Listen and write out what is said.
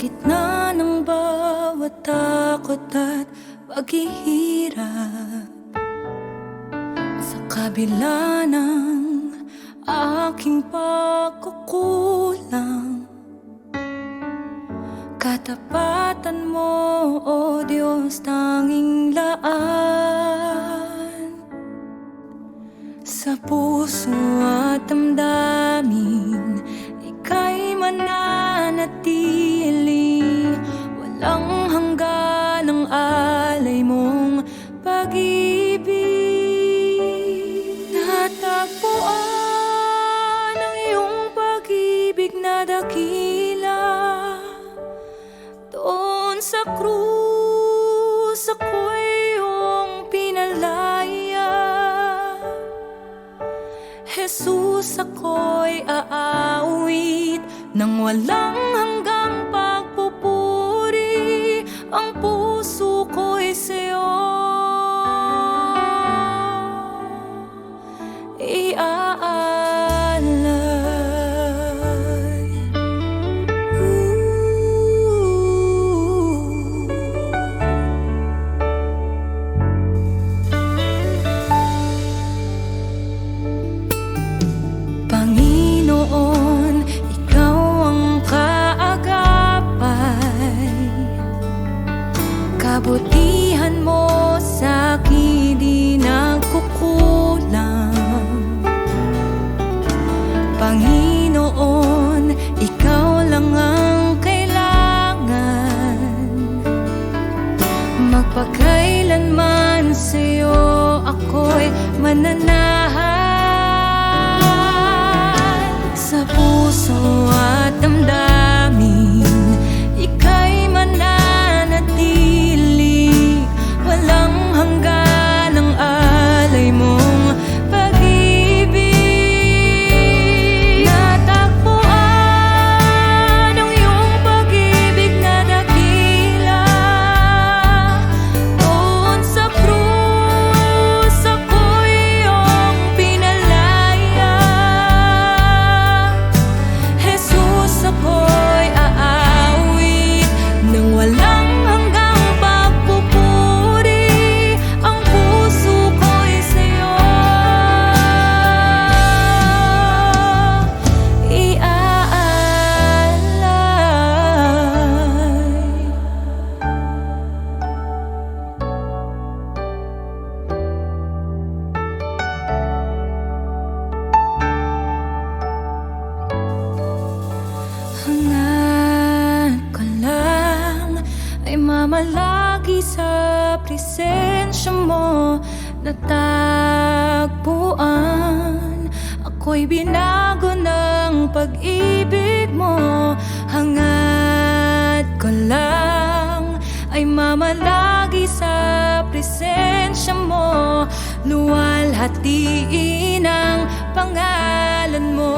gitna ng bawat takot at paghihirap. Sa kabila ng aking pagkukulang Katapatan mo, O oh Diyos, tanging lang dakila Doon sa krus ako'y iyong pinalaya. Jesus ako'y aawit Nang walang hanggang pagpupuri. Ang puso ko'y sa'yo Magpakailanman sa'yo ako'y mananahan. Sa puso at damdamin ay mamalagi sa presensya mo Natagpuan. Ako'y binago ng pag-ibig mo. Hangat ko lang ay mamalagi sa presensya mo. Luwalhatiin ang pangalan mo